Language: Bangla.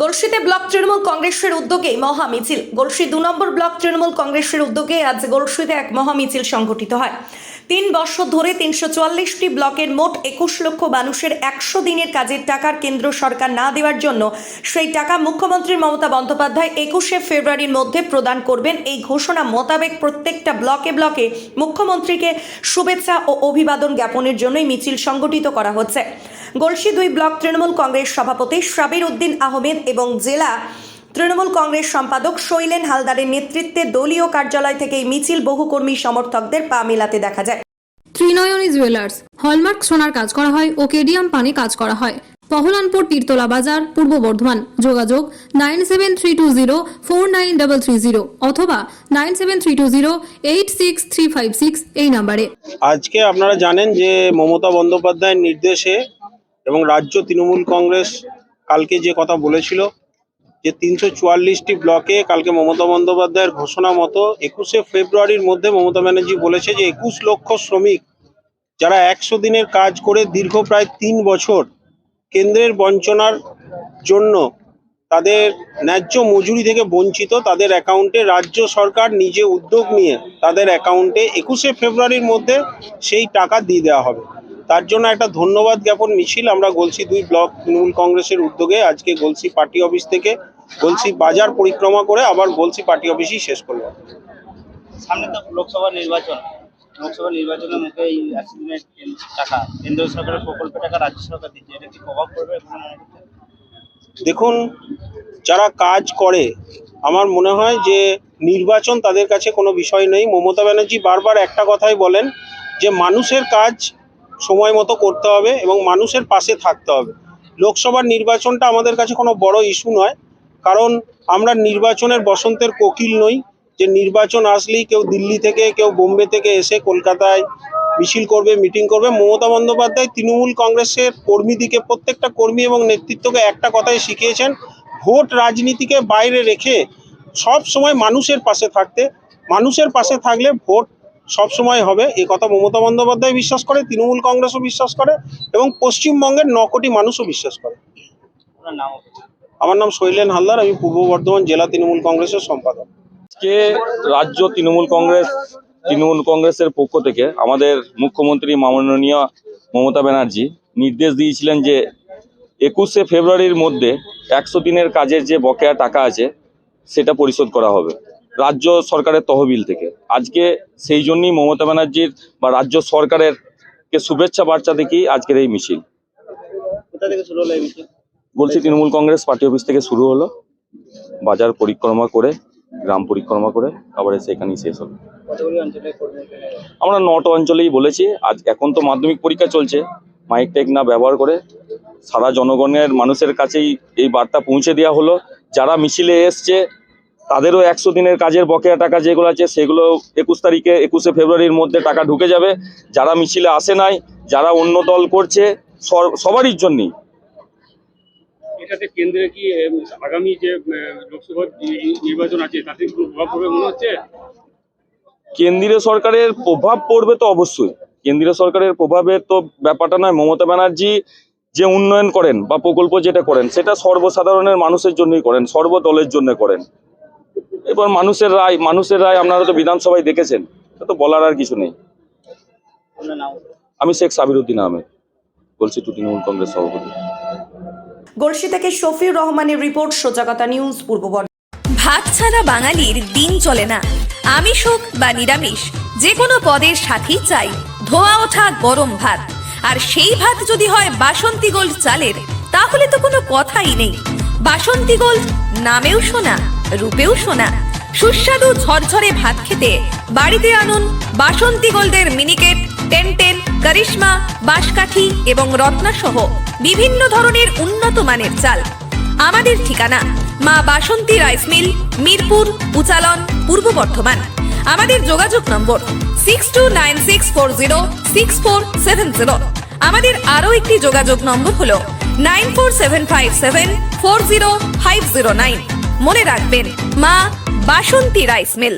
গলসিতে ব্লক তৃণমূল কংগ্রেসের উদ্যোগে মহা মিছিল গলসি দু নম্বর ব্লক তৃণমূল কংগ্রেসের উদ্যোগে আজ গলসিতে এক মহা মিছিল সংগঠিত হয়। তিন বছর ধরে তিনশো চুয়াল্লিশটি ব্লকের মোট একুশ লক্ষ মানুষের একশো দিনের কাজের টাকার কেন্দ্র সরকার না দেওয়ার জন্য সেই টাকা মুখ্যমন্ত্রী মমতা বন্দ্যোপাধ্যায় একুশে ফেব্রুয়ারির মধ্যে প্রদান করবেন। এই ঘোষণা মোতাবেক প্রত্যেকটা ব্লকে ব্লকে মুখ্যমন্ত্রীকে শুভেচ্ছা ও অভিবাদন জ্ঞাপনের জন্যই মিছিল সংগঠিত করা হচ্ছে। গলসি দুই ব্লক তৃণমূল কংগ্রেস সভাপতি সাবির উদ্দিন আহমেদ এবং জেলা তৃণমূল কংগ্রেস সম্পাদক শৈলেন হালদারের নেতৃত্বে দলীয় কার্যালয় থেকে মিছিল বহু কর্মী সমর্থকদের পা মেলাতে দেখা যায়। ত্রিনয়নী জুয়েলার্স হলমার্ক সোনার কাজ করা হয় ও কেডিয়াম পানি কাজ করা হয়। পহলানপুর তীরতলা বাজার পূর্ব বর্ধমান। যোগাযোগ nine seven three two zero four nine double three zero অথবা nine seven three two zero eight six three five six এই নাম্বারে। আজকে আপনারা জানেন যে মমতা বন্দ্যোপাধ্যায়ের নির্দেশে এবং রাজ্য তৃণমূল কংগ্রেস কালকে যে কথা বলেছিল যে তিনশো চুয়াল্লিশটি ব্লকে কালকে মমতা বন্দ্যোপাধ্যায়ের ঘোষণা মতো একুশে ফেব্রুয়ারির মধ্যে মমতা ব্যানার্জি বলেছে যে একুশ লক্ষ শ্রমিক যারা একশো দিনের কাজ করে দীর্ঘ প্রায় তিন বছর কেন্দ্রের বঞ্চনার জন্য তাদের ন্যায্য মজুরি থেকে বঞ্চিত তাদের অ্যাকাউন্টে রাজ্য সরকার নিজে উদ্যোগ নিয়ে তাদের অ্যাকাউন্টে একুশে ফেব্রুয়ারির মধ্যে সেই টাকা দিয়ে দেওয়া হবে। তার জন্য একটা ধন্যবাদ জ্ঞাপন মিছিল আমরা গলসি দুই ব্লক তৃণমূল কংগ্রেসের উদ্যোগে আজকে গলসি পার্টি অফিস থেকে গলসি বাজার পরিক্রমা করে আবার গলসি পার্টি অফিসই শেষ করলাম। সামনে তো লোকসভা নির্বাচন। লোকসভা নির্বাচনের মুখে এই টাকা কেন্দ্র সরকারের টাকা রাজ্য সরকার দিচ্ছে। এটা কি প্রভাব পড়বে? দেখুন যারা কাজ করে আমার মনে হয় যে নির্বাচন তাদের কাছে কোনো বিষয় নেই। মমতা ব্যানার্জি বারবার একটা কথাই বলেন যে মানুষের কাজ সময় মতো করতে হবে এবং মানুষের পাশে থাকতে হবে। লোকসভার নির্বাচনটা আমাদের কাছে কোনো বড় ইস্যু নয়, কারণ আমরা নির্বাচনের বসন্তের কোকিল নই। যে নির্বাচন আসলেই কেউ দিল্লি থেকে, কেউ বোম্বে থেকে এসে কলকাতায় মিছিল করবে, মিটিং করবে। মমতা বন্দ্যোপাধ্যায় তৃণমূল কংগ্রেসের কর্মীদিকে, প্রত্যেকটা কর্মী এবং নেতৃত্বকে একটা কথাই শিখিয়েছেন, ভোট রাজনীতিকে বাইরে রেখে সব সময় মানুষের পাশে থাকতে। মানুষের পাশে থাকলে ভোট সব সময় হবে। এ কথা মমতা বন্দ্যোপাধ্যায় বিশ্বাস করে তৃণমূল কংগ্রেসও বিশ্বাস করে এবং পশ্চিমবঙ্গের ন কোটি মানুষও বিশ্বাস করে। আমার নাম শৈলেন হালদার আমি পূর্ব বর্ধমান জেলা তৃণমূল কংগ্রেসের সম্পাদক। আজকে রাজ্য তৃণমূল কংগ্রেস তৃণমূল কংগ্রেসের পক্ষ থেকে আমাদের মুখ্যমন্ত্রী মাননীয় মমতা ব্যানার্জি নির্দেশ দিয়েছিলেন যে একুশে ফেব্রুয়ারির মধ্যে একশো দিনের কাজের যে বকেয়া টাকা আছে সেটা পরিশোধ করা হবে। রাজ্য সরকারের তহবিল থেকে। আজকে সেই জন্যই মমতা ব্যানার্জির বা রাজ্য সরকারের কে শুভেচ্ছা বার্তা দেখি আজকের এই মিছিল। বলছি তৃণমূল কংগ্রেস পার্টি অফিস থেকে শুরু হলো। বাজার পরিক্রমা করে গ্রাম পরিক্রমা করে আবার এসে এখানেই শেষ হলো। আমরা নট অঞ্চলেই বলেছি আজ এখন তো মাধ্যমিক পরীক্ষা চলছে। মাইক টেক না ব্যবহার করে সারা জনগণের মানুষের কাছেই এই বার্তা পৌঁছে দেওয়া হলো। যারা মিছিলে এসছে তাদেরও একশো দিনের কাজের বকেয়া টাকা যেগুলো আছে সেগুলো একুশ তারিখে একুশে ফেব্রুয়ারির মধ্যে টাকা ঢুকে যাবে। যারা মিছিলে আসে নাই যারা অন্য দল করছে সবারই জন্যই এটাতে কেন্দ্রে কি আগামী যে লোকসভা নির্বাচন আছে তাতে প্রভাব পড়বে মনে হচ্ছে? কেন্দ্রীয় সরকারের প্রভাব পড়বে তো অবশ্যই। কেন্দ্রীয় সরকারের প্রভাবের তো ব্যাপারটা নয়। মমতা ব্যানার্জি যে উন্নয়ন করেন বা প্রকল্প যেটা করেন সেটা সর্বসাধারণের মানুষের জন্যই করেন সর্বদলের জন্য করেন। এবার মানুষের রায় মানুষের রায় আপনারা তো বিধানসভায় দেখেছেন এটা তো বলার আর কিছু নেই। আমি শেখ সাবিরুদ্দিন আহমেদ বলছি টু তৃণমূল কংগ্রেস সভাপতি। গলসি থেকে শফিউর রহমানের রিপোর্ট সোজাগতা নিউজ পূর্ব ভাত ছাড়া বাঙালির দিন চলে না। আমিষ হোক বা নিরামিষ যে কোনো পদের সাথেই চাই ধোয়া ওঠা গরম ভাত। আর সেই ভাত যদি হয় বাসন্তী গোল্ড চালের তাহলে তো কোনো কথাই নেই। বাসন্তী গোল্ড নামেও শোনা রূপেও শোনা সুস্বাদু ঝরঝরে ভাত খেতে। বাড়িতে আনুন বাসন্তী গোল্ডের মিনিকেট টেন টেন করিশ্মা, বাঁশকাঠি এবং রত্না সহ বিভিন্ন ধরনের উন্নত মানের চাল। আমাদের ঠিকানা মা বাসন্তী রাইস মিল, মিরপুর, উচালন, পূর্ব বর্ধমান। আমাদের যোগাযোগ নম্বর six two nine six four zero six four seven zero আমাদের আরও একটি যোগাযোগ নম্বর হল nine four seven five seven four zero five zero nine মনে রাখবেন, মা বাসন্তী রাইস মিল।